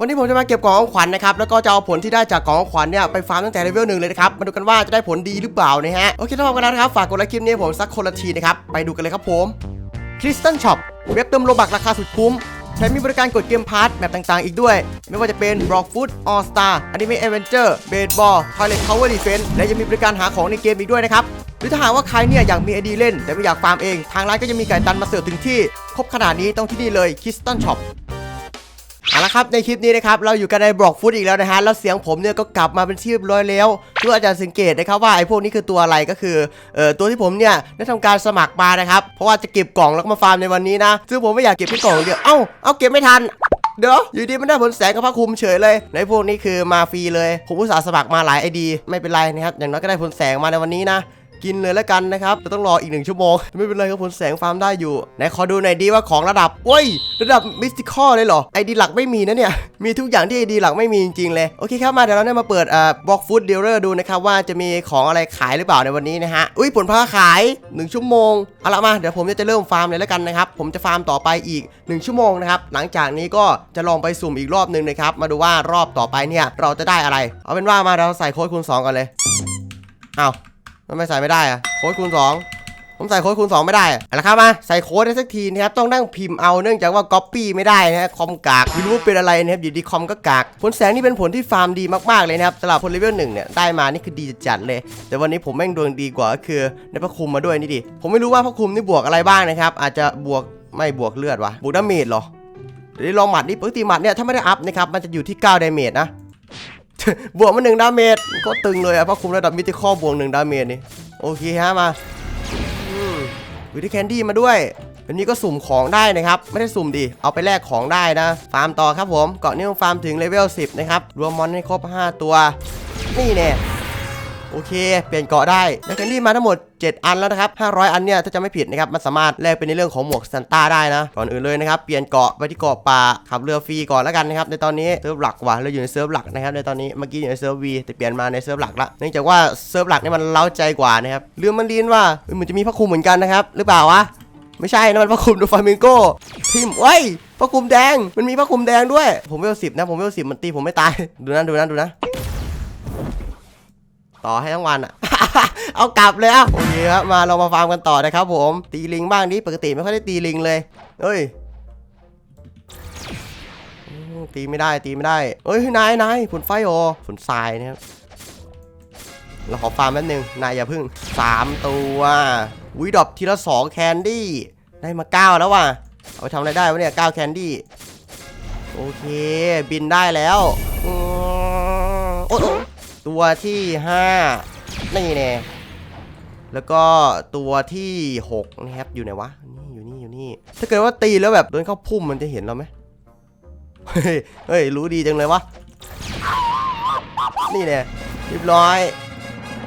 วันนี้ผมจะมาเก็บกล่องของขวัญนะครับแล้วก็จะเอาผลที่ได้จากกล่องของขวัญเนี่ยไปฟาร์มตั้งแต่เลเวลหนึ่งเลยนะครับมาดูกันว่าจะได้ผลดีหรือเปล่านะฮะโอเคถ้าพร้อมกันแล้วนะครับฝากกดไลค์คลิปนี้ผมสักคนละทีนะครับไปดูกันเลยครับผมคริสตันช็อปเว็บเติมโลบักราคาสุดคุ้มใช้มีบริการกดเกมพาร์ทแบบต่างๆ อีกด้วย ไม่ว่าจะเป็น b ล็อกฟุตออสตาร์อนิเมะเอเวนเจอร์เบสบอลทอยเลททาวเวอร์ดีเฟนและยังมีบริการหาของในเกมอีกด้วยนะครับหรือถ้าหากว่าใครเนี่ยอยากมีไอดีเล่น แต่ไม่อยากฟาร์มเอง ทางร้านก็จะมีไก่ตันมาเสิร์ฟถึงที่ ครบขนาดนี้ต้องที่นี่เลยคิสตันช็อป เอาละครับในคลิปนี้นะครับเราอยู่กันในบล็อกฟุตอีกแล้วนะฮะแล้วเสียงผมเนี่ยก็กลับมาเป็นที่เรียบร้อยแล้วเพื่ออาจารย์สังเกตนะครับว่าไอ้พวกนี้คือตัวอะไรก็คือเอ่อตัวที่ผมเนี่ยได้ทำการสมัครมานะครับเพราะว่าจะเก็บกล่องแล้วก็มาฟาร์มในวันนี้นะซึ่งผมไม่อยากเก็บแค่กล่องเดียวเอ้าเอาเก็บไม่ทันเดี๋ยวอยู่ดีมันได้ผลแสงกับพระคุมเฉยเลย ในพวกนี้คือมาฟรีเลยผมอุตส่าห์สมัครมาหลายไอดีไม่เป็นไรนะครับอย่างน้อยก็ได้ผลแสงมาในวันนี้นะ กินเลยแล้วกันนะครับจะต้องรออีกหนึ่งชั่วโมง ไม่เป็นไรครับผลแสงฟาร์มได้อยู่ไหนขอดูหน่อยดีว่าของระดับโอ้ย ระดับมิสติคอลเลยเหรอไอดีหลักไม่มีนะเนี่ย มีทุกอย่างที่ไอดีหลักไม่มีจริงๆเลย โอเคครับมาเดี๋ยวเราเนี่ยมาเปิดอ่าบล็อกฟู้ดเดลเลอร์ดูนะครับว่าจะมีของอะไรขายหรือเปล่าในวันนี้นะฮะอุ้ยผลพาขาย 1 ชั่วโมงเอาละมาเดี๋ยวผมจะเริ่มฟาร์มเลยแล้วกันนะครับผมจะฟาร์มต่อไปอีก 1 ชั่วโมงนะครับหลังจากนี้ก็จะลองไปสุ่มอีกรอบหนึ่งนะครับมาดูว่ารอบต่อไปเนี่ยเราจะได้อะไร เอาเป็นว่ามาเราใส่โค้ดคูณ2กันเลยเอา ทำไมใส่ไม่ได้อะโค้ดคูณ2ผมใส่โค้ดคูณ2ไม่ได้อะเอาละครับมาใส่โค้ดได้สักทีนะครับต้องนั่งพิมพ์เอาเนื่องจากว่าก๊อปปี้ไม่ได้นะคอมกากไม่รู้ว่าเป็นอะไรนะครับอยู่ดีคอมก็กากผลแสงนี่เป็นผลที่ฟาร์มดีมากๆเลยนะครับสำหรับคนเลเวลหนึ่งเนี่ยได้มานี่คือดีจัดเลย แต่วันนี้ผมแม่งดวงดีกว่าก็คือได้พระคุมมาด้วยนี่ดิผมไม่รู้ว่าพระคุมนี่บวกอะไรบ้างนะครับอาจจะบวกไม่บวกเลือดวะบวกดาเมจเหรอเดี๋ยวลองหมัดนี่ปกติหมัดเนี่ยถ้าไม่ได้อัพนะครับมันจะอยู่ที่9ดาเมจนะ บวกมาหนึ่งดาเมจก็ตึงเลยอะเพราะคุมระดับมิติข้อบวกหนึ่งดาเมจนี่โอเคฮะมาอืมวิธีแคนดี้มาด้วยอันนี้ก็สุ่มของได้นะครับ ไม่ได้สุ่มดิเอาไปแลกของได้นะ ฟาร์มต่อครับผม เกาะนี้ฟาร์มถึงเลเวล 10 นะครับ รวมมอนให้ครบ 5 ตัว นี่แน่ โอเค เปลี่ยนเกาะได้ได้แคนดี้มาทั้งหมด 7 อันแล้วนะครับ 500 อันเนี่ยถ้าจะไม่ผิดนะครับ มันสามารถแลกเป็นในเรื่องของหมวกซันต้าได้นะ ก่อนอื่นเลยนะครับ เปลี่ยนเกาะไปที่เกาะป่า ขับเรือฟรีก่อนแล้วกันนะครับ ในตอนนี้เซิร์ฟหลักว่ะเราอยู่ในเซิร์ฟหลักนะครับ ในตอนนี้ เมื่อกี้อยู่ในเซิร์ฟวีแต่เปลี่ยนมาในเซิร์ฟหลักละ เนื่องจากว่าเซิร์ฟหลักเนี่ยมันเล้าใจกว่านะครับเรือมันลีนว่าเหมือนจะมีพระคลุมเหมือนกันนะครับ หรือเปล่าวะไม่ใช่นะมันพระคลุมดูฟามิงโก้ทีมเว้ยพระคุมแดง มันมีพระคุมแดงด้วย ผมเวลสิบนะ ผมเวลสิบมันตีผมไม่ตาย ดูนะดูนะดูนะ ต่อให้ทั้งวันอะ เอากลับเลยอะโอเคครับมาเรามาฟาร์มกันต่อนะครับผมตีลิงบ้างดิปกติไม่ค่อยได้ตีลิงเลยเฮ้ยตีไม่ได้ตีไม่ได้เฮ้ยนายนายฝนไฟโอฝนทรายนะครับเราขอฟาร์มแป๊บนึงนายอย่าพึ่งสามตัววิดรอปทีละสองแคนดี้ได้มาเก้าแล้วว่ะเอาไปทำอะไรได้วะเนี่ยเก้าแคนดี้โอเค บินได้แล้ว ตัวที่5นี่แน่แล้วก็ตัวที่6นะครับอยู่ไหนวะนี่อยู่นี่อยู่นี่ ถ้าเกิดว่าตีแล้วแบบโดนเข้าพุ่มมันจะเห็นเราไหมเฮ้ยเฮ้ยรู้ดีจังเลยวะนี่แน่เรียบร้อย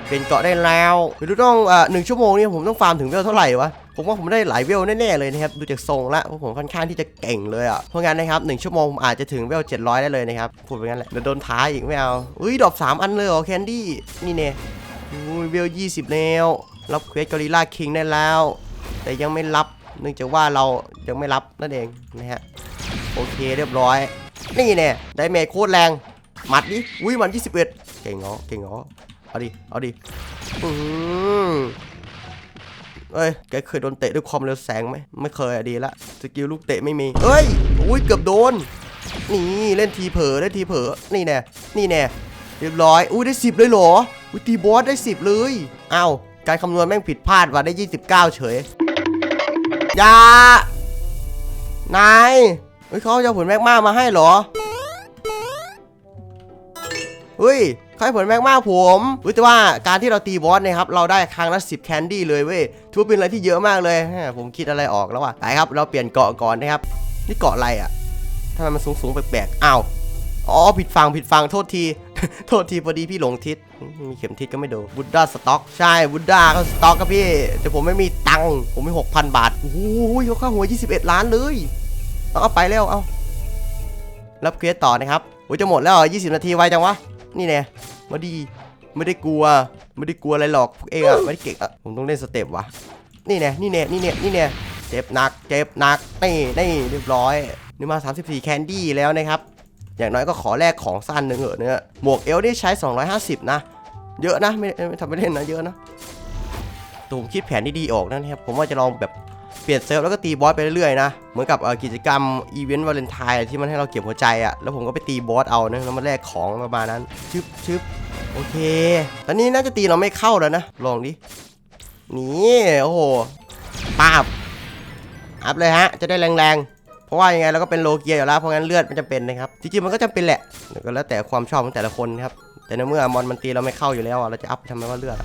เป็นเกาะได้แล้วไม่รู้ต้องอ่าหนึ่งชั่วโมงนี่ผมต้องฟาร์มถึงเวลเท่าไหร่วะ ผมว่าผมได้หลายเวลแน่ๆเลยนะครับดูจากทรงละเพราผมค่อนข้างที่จะเก่งเลยอะเพราะงั้นนะครับหนึ่งชั่วโมงผมอาจจะถึงเวล700 ได้เลยนะครับพูดไปงั้นแหละเดี๋ยวโดนท้าอีกไม่เอาอุ้ยดรอปสามอันเลยเหรอแคนดี้นี่เนี่ยอุ้ยเวล20 แล้วรับเควสกอริล่าคิงได้แล้ว แต่ยังไม่รับเนื่องจากว่าเรายังไม่รับนั่นเองนะฮะโอเคเรียบร้อย นี่เนี่ยได้เมจโคตรแรงหมัดดิอุ้ยหมัน 21 เก่งเหรอเก่งเหรอเอาดิเอาดิอืม เอ้ย แกเคยโดนเตะด้วยความเร็วแสงไหม ไม่เคยอะดีละ สกิลลูกเตะไม่มี เอ้ย อุ้ยเกือบโดน นี่เล่นทีเผลอเล่นทีเผลอ นี่แน่ นี่แน่ เรียบร้อย อุ้ยได้สิบเลยเหรอ อุ้ยตีบอสได้สิบเลยอ้าว การคำนวณแม่งผิดพลาดว่ะได้29เฉยยานายเฮ้ยเขาจะเอาผลแมกมามาให้เหรอ เฮ้ย ใครผลแมกมากผมรู้แต่ว่าการที่เราตีบอสเนะครับเราได้ครั้งละ10แคนดี้เลยเว้ยถือว่าเป็นอะไรที่เยอะมากเลยผมคิดอะไรออกแล้วว่ะไปครับ เราเปลี่ยนเกาะก่อนนะครับ นี่เกาะอะไรอะทำไมมันสูงสูงๆแปลกๆอ้าวอ๋อผิดฟังผิดฟังโทษที โทษทีพอดีพี่หลงทิศมีเข็มทิศก็ไม่โดูบุดดาสต็อกใช่บุดด้าก็สต็อกครับพี่ แต่ผมไม่มีตังค์ผมมี6,000บาทโอ้โหเขาค่าหัว 21 ล้านเลยเอาไปแล้วเอารับเควสต่อนะครับโอ้ยจะหมดแล้วเหรอ20 นาทีไวจังวะ นี่แน่มาดีไม่ได้กลัว ไม่ได้กลัวอะไรหรอกพวกเองอะไม่ได้เก่งอะผมต้องเล่นสเต็ปวะนี่แน่นี่แน่นี่แน่นี่แน่เจ็บหนักเจ็บหนักนี่นี่เรียบร้อยนี่มา 34 แคนดี้แล้วนะครับ อย่างน้อยก็ขอแลกของสั้นหนึ่งเหอะเนี่ยหมวกเอลนี่ใช้ 250 นะ เยอะนะไม่ไม่ทำไม่เล่นนะ เยอะนะตูมคิดแผนที่ดีออกนะครับผมว่าจะลองแบบ เปลี่ยนเซิร์ฟแล้วก็ตีบอสไปเรื่อยๆนะ เหมือนกับกิจกรรมอีเวนต์วาเลนไทน์ที่มันให้เราเก็บหัวใจอะแล้วผมก็ไปตีบอสเอานะแล้วมาแลกของประมาณนั้นชึบชึบโอเค ตอนนี้น่าจะตีเราไม่เข้าแล้วนะ ลองดิ นี่โอ้โหปาบ อัพเลยฮะ จะได้แรงๆ เพราะว่ายังไงเราก็เป็นโลเกียอยู่แล้ว เพราะงั้นเลือดมันจะเป็นนะครับ จริงๆ มันก็จำเป็นแหละ ก็แล้วแต่ความชอบของแต่ละคนครับ แต่ในเมื่อมอนมันตีเราไม่เข้าอยู่แล้ว เราจะอัพทำไมว่าเลือด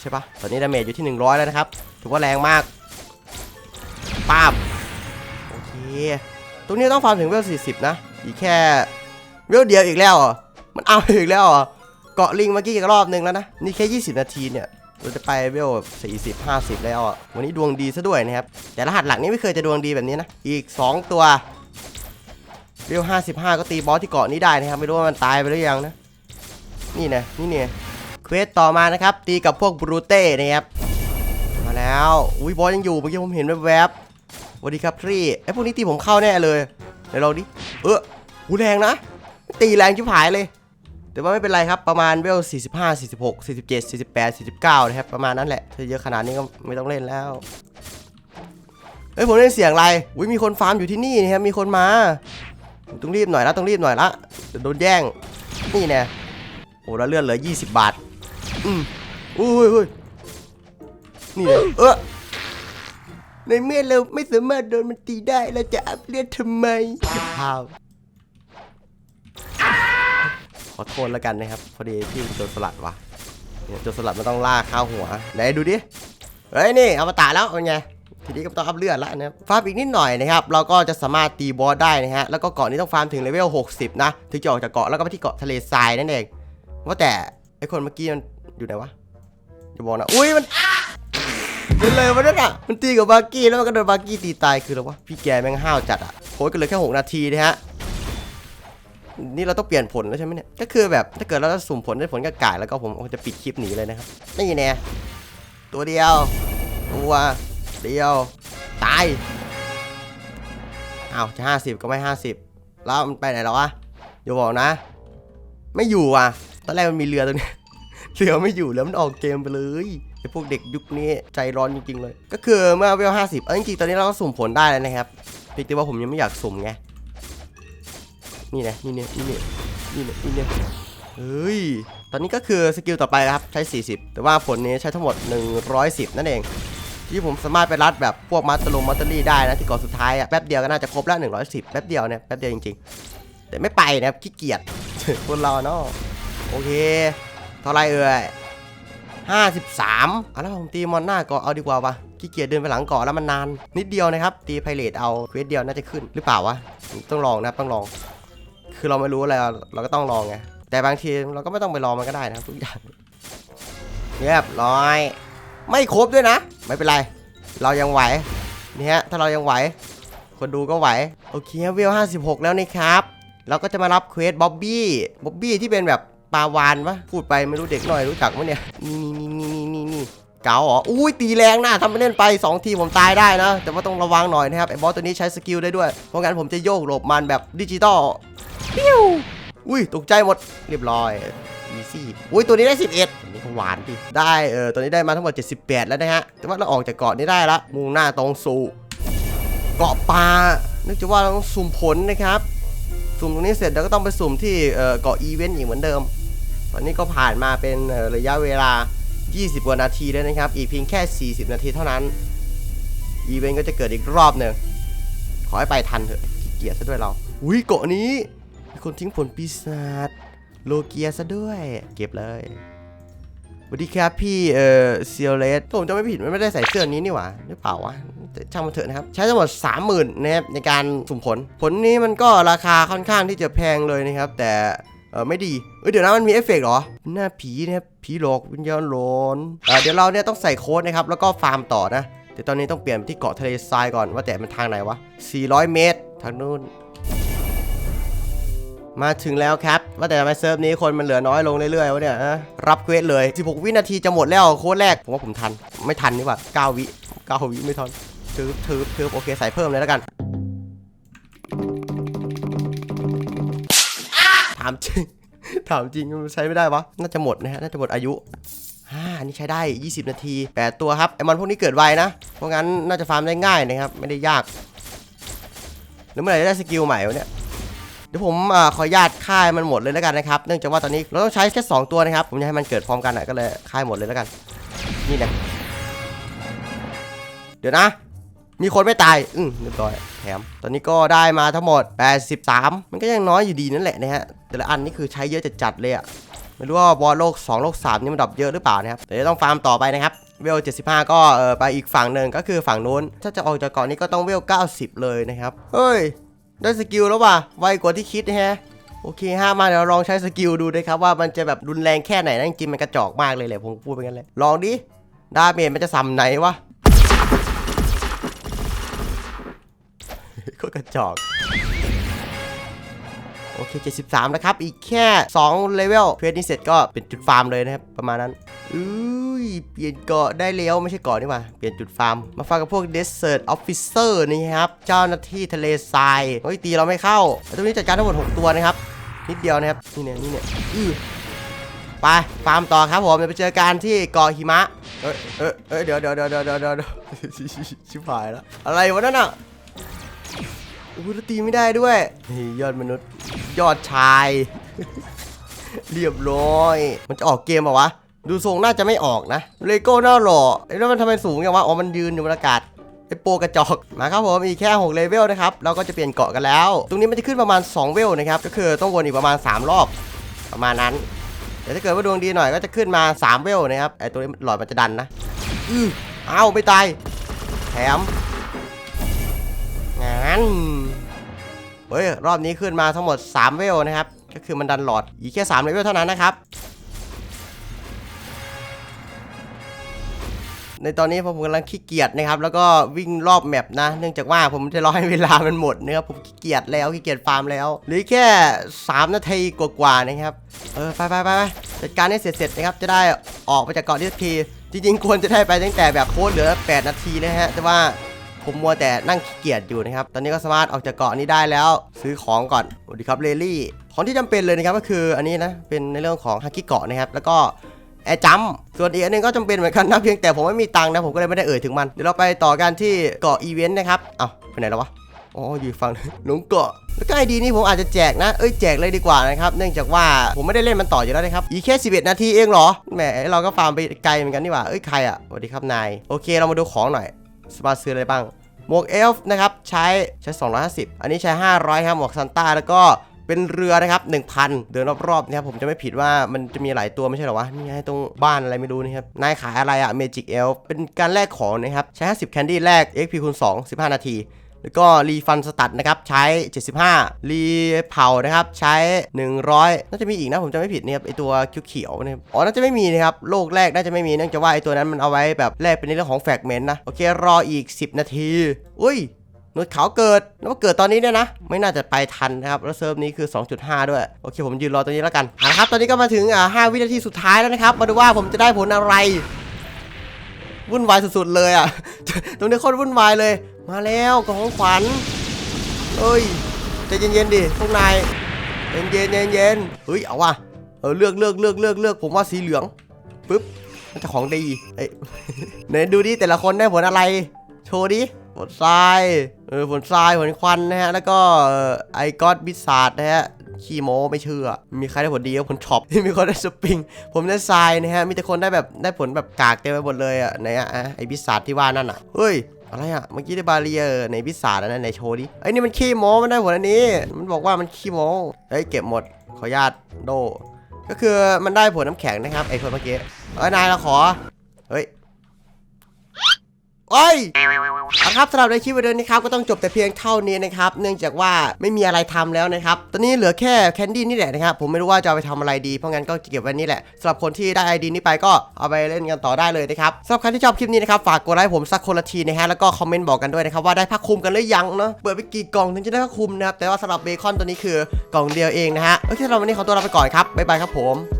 ใช่ปะตอนนี้ดาเมจอยู่ที่ 100 แล้วนะครับ ถือว่าแรงมาก ปาบโอเค ตรงนี้ต้องฟาร์มถึงเวล40 นะ อีกแค่เวลเดียวอีกแล้วเหรอมันเอาอีกแล้วเหรอเกาะลิงเมื่อกี้อีกรอบหนึ่งแล้วนะ นี่แค่ 20 นาทีเนี่ยเราจะไปเวล40 50 แล้วอะวันนี้ดวงดีซะด้วยนะครับ แต่รหัสหลักนี้ไม่เคยจะดวงดีแบบนี้นะ อีก 2 ตัวเวล55 ก็ตีบอสที่เกาะนี้ได้นะครับ ไม่รู้ว่ามันตายไปหรือยังนะ นี่นะนี่เนี่ยเควสต่อมานะครับ ตีกับพวกบรูเต้นะครับ มาแล้ว อุ้ยบอสยังอยู่เมื่อกี้ผมเห็นแวบๆ สวัสดีครับทรีไอ้พวกนี้ตีผมเข้าแน่เลยเดี๋ยวเราดิเออหูแรงนะ ตีแรงชิบหายเลย แต่ว่าไม่เป็นไรครับประมาณเวล 45 46 47 48 49 นะครับ ประมาณนั้นแหละถ้าเยอะขนาดนี้ก็ไม่ต้องเล่นแล้วเฮ้ยผมเล่นเสียงอะไรอุ้ยมีคนฟาร์มอยู่ที่นี่นะครับมีคนมาต้องรีบหน่อยละต้องรีบหน่อยละเดี๋ยวโดนแย่งนี่แน่โอ้แล้วเลือดเหลือ 20 บาทอืมอุ้ยอุ้ยนี่เออ ในเมื่อเราไม่สามารถโดนมันตีได้เราจะอัพเลือดทำไมเก็บภาพขอโทษแล้วกันนะครับ พอดีพี่โจรสลัดวะโจรสลัดมันต้องล่าข้าวหัวไหนดูดิเฮ้ยนี่เอามาตาแล้วเป็นไงทีนี้ก็ต้องอัพเลือดแล้วนะครับฟาร์มอีกนิดหน่อยนะครับ เราก็จะสามารถตีบอสได้นะฮะ แล้วก็เกาะนี้ต้องฟาร์มถึงเลเวล 60 นะ ถึงจะออกจากเกาะแล้วก็ไปที่เกาะทะเลทรายนั่นเอง ว่าแต่ไอคนเมื่อกี้มันอยู่ไหนวะ จะบอกนะ อุ้ยมัน เป็นเลยวะนั่นอะมันตีกับบาร์กี้แล้วมันก็โดนบาร์กี้ตีตายคืออะไรวะพี่แกแม่งห้าวจัดอะโค้ดกันเลยแค่ 6 นาทีนะฮะนี่เราต้องเปลี่ยนผลแล้วใช่ไหมเนี่ยก็คือแบบถ้าเกิดเราสุ่มผลได้ผลกากาแล้วก็ผมจะปิดคลิปหนีเลยนะครับนี่แน่ตัวเดียวตัวเดียวตายเอาจะ50ก็ไม่50แล้วมันไปไหนแล้ววะอย่าบอกนะ ไม่อยู่อะ ตอนแรกมันมีเรือตรงนี้เรือไม่อยู่แล้วมันออกเกมไปเลย ไอพวกเด็กยุคนี้ใจร้อนจริงๆเลย ก็คือเมื่อเวล50เออจริงๆตอนนี้เราก็สุ่มผลได้แล้วนะครับเพียงแต่ว่าผมยังไม่อยากสุ่มไงนี่นะนี่เนี่ยนี่เนี่ยนี่เนี่ยนี่เนี่ยเฮ้ยตอนนี้ก็คือสกิลต่อไปนะครับใช้ 40 แต่ว่าผลนี้ใช้ทั้งหมด 110 นั่นเอง ที่ผมสามารถไปรัดแบบพวกมัตเตลงมัตเตอรี่ได้นะที่เกาะสุดท้ายอะแป๊บเดียวก็น่าจะครบแล้ว 110 แป๊บเดียวเนี่ยแป๊บเดียวจริงๆ แต่ไม่ไปนะครับขี้เกียจคนเราเนาะโอเค เท่าไรเอ่ย 53อะแล้วผมตีมอนหน้ากาะเอาดีกว่าปะขี้เกียจเดินไปหลังกาะแล้วมันนาน นิดเดียวนะครับ ตีไพเรตเอาเควสเดียวน่าจะขึ้นหรือเปล่าวะต้องลองนะครับต้องลอง คือเราไม่รู้อะไรเราเราก็ต้องลองไงแต่บางทีเราก็ไม่ต้องไปลองมันก็ได้นะครับทุกอย่างเรียบร้อย ไม่ครบด้วยนะ ไม่เป็นไร เรายังไหวนี่ฮะถ้าเรายังไหว คนดูก็ไหว โอเคเวล56 แล้วนี่ครับ เราก็จะมารับเควสบ๊อบบี้บ๊อบบี้ที่เป็นแบบ ปลาวานปะพูดไปไม่รู้เด็กหน่อยรู้จักมั้ยเนี่ยนี่นี่นี่นี่นี่นี่เก๋าเหรออุ้ยตีแรงนะทำไปเล่นไป 2 ทีผมตายได้นะ แต่ว่าต้องระวังหน่อยนะครับไอ้บอสตัวนี้ใช้สกิลได้ด้วย เพราะงั้นผมจะโยกหลบมันแบบดิจิตอลปิ้วอุ้ยตกใจหมดเรียบร้อยอีซี่อุ้ยตัวนี้ได้ 11ตัวนี้ก็หวานดิได้เออตัวนี้ได้มาทั้งหมด 78 แล้วนะฮะแต่ว่าเราออกจากเกาะนี้ได้ละมุ่งหน้าตรงสู่เกาะปลานึกจะว่าเราต้องสุ่มผลนะครับสุ่มตรงนี้เสร็จเราก็ต้องไปสุ่มที่เอ่อเกาะอีเวนต์อีกเหมือนเดิมต อนนี้ก็ผ่านมาเป็นระยะเวลา 20 กว่านาทีแล้วนะครับ อีกเพียงแค่ 40 นาทีเท่านั้น อีเวนต์ก็จะเกิดอีกรอบหนึ่งขอให้ไปทันเถอะขี้เกียจซะด้วยเรา อุ้ยเกาะนี้มีคนทิ้งผลปีศาจโลเกียซะด้วย เก็บเลยสวัสดีครับพี่เอ่อเซียเลสผมจะไม่ผิดมันไม่ได้ใส่เสื้อนี้นี่หว่าหรือเปล่าวะช่างมันเถอะนะครับ ใช้ทั้งหมด 30,000นะครับในการสุ่มผล ผลนี้มันก็ราคาค่อนข้างที่จะแพงเลยนะครับ แต่ เออไม่ดีเอ้ยเดี๋ยวนะมันมีเอฟเฟกต์เหรอ หน้าผีนะครับผีหลอกวิญญาณหลอนเออเดี๋ยวเราเนี่ยต้องใส่โค้ดนะครับแล้วก็ฟาร์มต่อนะ แต่ตอนนี้ต้องเปลี่ยนที่เกาะทะเลทรายก่อนว่าแต่มันทางไหนวะ 400 เมตร ทางนู้นมาถึงแล้วครับ ว่าแต่ทำไมเซิร์ฟนี้คนมันเหลือน้อยลงเรื่อยๆวะเนี่ยฮะรับเควสเลย 16 วินาทีจะหมดแล้วโค้ดแรก ผมว่าผมทัน ไม่ทันนี่ว่า9วิ9วิไม่ทันทืบทืบทืบโอเคใส่เพิ่มเลยแล้วกันามจริง ถามจริงมันใช้ไม่ได้ปะน่าจะหมดนะฮะ น่าจะหมดอายุอ่านนี้ใช้ได้ 20 นาที 8 ตัวครับ ไอมอนพวกนี้เกิดไวนะ เพราะงั้นน่าจะฟาร์มได้ง่ายนะครับ ไม่ได้ยาก แล้วเมื่อไหร่จะได้สกิลใหม่วะเนี่ย เดี๋ยวผมอขออนุญาตค่ายมันหมดเลยแล้วกันนะครับ เนื่องจากว่าตอนนี้เราต้องใช้แค่ 2 ตัวนะครับ ผมจะให้มันเกิดพร้อมกันอะ ก็เลยค่ายหมดเลยแล้วกัน นี่นะเดี๋ยวนะ มีคนไม่ตาย อืมเรียบร้อย แถม ตอนนี้ก็ได้มาทั้งหมด 83 มันก็ยังน้อยอยู่ดีนั่นแหละนะฮะ แต่ละอันนี่คือใช้เยอะจัดๆเลยอะไม่รู้ว่าบอลโลก2โลก3นี่มันดรอปเยอะหรือเปล่านะครับเดี๋ยวต้องฟาร์มต่อไปนะครับเวล 75 ก็เออไปอีกฝั่งหนึ่งก็คือฝั่งนู้น ถ้าจะออกจากเกาะนี้ก็ต้องเวล 90 เลยนะครับ เฮ้ย ได้สกิลแล้วว่ะ ไวกว่าที่คิดนะฮะ โอเคฮะมาเดี๋ยวลองใช้สกิลดูนะครับว่ามันจะแบบรุนแรงแค่ไหนนะจริงมันกระจอกมากเลยแหละผมพูดไปกันเลย ลองดิ ดาเมจมันจะซ้ำไหนวะก็กระจอก โอเค 73 นะครับ อีกแค่ 2 เลเวลเพจนี้เสร็จก็เป็นจุดฟาร์มเลยนะครับ ประมาณนั้นอุ้ย เปลี่ยนเกาะได้แล้วไม่ใช่เกาะนี่หว่าเปลี่ยนจุดฟาร์ม มาฟังกับพวก Desert Officer นี่ครับ เจ้าหน้าที่ทะเลทรายเฮ้ยตีเราไม่เข้าต่ตรงนี้จัดการทั้งหมด 6 ตัวนะครับ นิดเดียวนะครับ นี่เนี่ยนี่เนี่ยอื้อไป ฟาร์มต่อครับผมเดี๋ยวไปเจอกันที่เกาะหิมะ เอ้ยเอ้ยเอ้ยเดี๋ยวเดี๋ยวเดี๋ยวเดี๋ยวเดี๋ยวเดี๋ยวชิบหายแล้ว อะไรวะนั่นอะ อ้โหแล้วตีไม่ได้ด้วยนี่ยอดมนุษย์ ยอดชาย เรียบร้อย มันจะออกเกมเหรอวะ ดูทรงน่าจะไม่ออกนะ เลโก้น่าหล่อไอ้แล้วมันทำไมสูงอย่างวะ อ๋อ มันยืนอยู่บนอากาศไอ้โปรกระจอกมาครับผมอีกแค่6เลเวลนะครับเราก็จะเปลี่ยนเกาะกันแล้ว ตรงนี้มันจะขึ้นประมาณ 2 เวลนะครับก็คือต้องวนอีกประมาณ 3 รอบ ประมาณนั้น แต่ถ้าเกิดว่าดวงดีหน่อยก็จะขึ้นมา 3 เวลนะครับไอ้ตัวนี้หลอดมันจะดันนะอือเอ้าไม่ตายแถมงาน เฮ้ยรอบนี้ขึ้นมาทั้งหมด 3 เวลนะครับ ก็คือมันดันหลอดอีกแค่3เลเวลเท่านั้นนะครับ ในตอนนี้ผมกำลังขี้เกียจนะครับ แล้วก็วิ่งรอบแมปนะ เนื่องจากว่าผมจะรอให้เวลามันหมดนะครับผมขี้เกียจแล้วขี้เกียจฟาร์มแล้วหรือแค่ 3 นาทีกว่าๆนะครับเออไปไปไปไปจัดการให้เสร็จๆนะครับจะได้ออกไปจากเกาะที่สักทีจริงๆควรจะได้ไปตั้งแต่แบบโค้ดเหลือ 8 นาทีนะฮะแต่ว่า ผมมัวแต่นั่งขี้เกียจอยู่นะครับ ตอนนี้ก็สามารถออกจากเกาะนี้ได้แล้ว ซื้อของก่อนสวัสดีครับเลลี่ ของที่จำเป็นเลยนะครับก็คืออันนี้นะเป็นในเรื่องของฮักกี้เกาะนะครับแล้วก็แอร์จัมส่วนอีกอันหนึงก็จำเป็นเหมือนกันนะเพียงแต่ผมไม่มีตังค์นะผมก็เลยไม่ได้เอ่ยถึงมันเดี๋ยวเราไปต่อกันที่เกาะอีเวนต์นะครับเอ้าไปไหนแล้ววะอ๋ออยู่ฝั่งหลงเกาะแล้วก็ไอดีนี้ผมอาจจะแจกนะ เอ้ยแจกเลยดีกว่านะครับ เนื่องจากว่าผมไม่ได้เล่นมันต่ออยู่แล้วนะครับ อีแค่ 11 นาทีเองเหรอ แหมเราก็ฟาร์มไปไกลเหมือนกันนี่หว่า เอ้ยใครอะสวัสดีครับนาย โอเคเรามาดูของหน่อย สมาซื้ออะไรบ้าง หมวกเอลฟ์นะครับใช้ใช้ 250 อันนี้ใช้ 500 ครับหมวกซันต้าแล้วก็เป็นเรือนะครับ1,000 เดินรอบๆนะครับผมจะไม่ผิดว่ามันจะมีหลายตัวไม่ใช่หรอวะนี่ไงตรงบ้านอะไรไม่รู้นะครับ นายขายอะไรอะเมจิกเอลฟ์เป็นการแลกของนะครับ ใช้ 50 แคนดี้แลก XP คูณ2 15 นาที แล้วก็รีฟันสตัดนะครับใช้ 75 รีเผานะครับใช้ 100 น่าจะมีอีกนะผมจะไม่ผิดนะครับไอตัวเขียวๆนะครับอ๋อน่าจะไม่มีนะครับโลกแรกน่าจะไม่มีเนื่องจากว่าไอตัวนั้นมันเอาไว้แบบแลกเป็นเรื่องของแฟกเมนต์นะโอเครออีก 10 นาทีอุ้ยหนวดขาวเกิดแล้วเกิดตอนนี้เนี่ยนะ ไม่น่าจะไปทันนะครับ แล้วเซิร์ฟนี้คือ 2.5 ด้วย โอเค ผมยืนรอตรงนี้แล้วกันเอาละครับ ตอนนี้ก็มาถึงอ่า5วินาทีสุดท้ายแล้วนะครับ มาดูว่าผมจะได้ผลอะไร วุ่นวายสุดๆเลยอะ ตรงนี้โคตรวุ่นวายเลย มาแล้วกล่องของขวัญเอ้ยใจเย็นๆดิพวกนายเย็นๆเย็นๆเฮ้ยเอาว่ะเออเลือกเลือกเลือกเลือกเลือกผมว่าสีเหลืองปึ๊บมันจะของดีเอ้ยไหนดูดิแต่ละคนได้ผลอะไร โชว์ดิผลทรายเออผลทรายผลควันนะฮะแล้วก็ไอก็อดบิสซาร์ดนะฮะขี้โม้ไม่เชื่อ มีใครได้ผลดีก็ผลช็อปมีคนได้สปริง ผมได้ทรายนะฮะ มีแต่คนได้แบบได้ผลแบบกากเต็มไปหมดเลยอะไหนอะไอบิสซาร์ดที่ว่านั่นอะ เฮ้ย อะไรอะเมื่อกี้ได้บาเรียในพิศาแล้วนะในโชว์ดิไอ้ยนี่มันขี้โม้มันได้ผลอันนี้ มันบอกว่ามันขี้โม้เฮ้ยเก็บหมดขอญาตโด ก็คือมันได้ผลน้ำแข็งนะครับไอ้คนเมื่อกี้เอ้ยนายเราขอเฮ้ย โอ้ยเอาครับสำหรับในคลิปวิดีโอนี้ครับก็ต้องจบแต่เพียงเท่านี้นะครับเนื่องจากว่าไม่มีอะไรทำแล้วนะครับตอนนี้เหลือแค่แคนดี้นี่แหละนะครับผมไม่รู้ว่าจะไปทำอะไรดีเพราะงั้นก็เก็บไว้นี่แหละสำหรับคนที่ได้ไอดีนี้ไปก็เอาไปเล่นกันต่อได้เลยนะครับสำหรับใครที่ชอบคลิปนี้นะครับฝากกดไลค์ผมสักคนละทีนะฮะแล้วก็คอมเมนต์บอกกันด้วยนะครับว่าได้ผ้าคลุมกันหรือยังเนาะเปิดไปกี่กล่องถึงจะได้ผ้าคลุมนะครับแต่ว่าสำหรับเบคอนตัวนี้คือกล่องเดียวเองนะฮะโอเคสำหรับวันนี้ขอตัวลาไปก่อนครับบ๊ายบายครับผม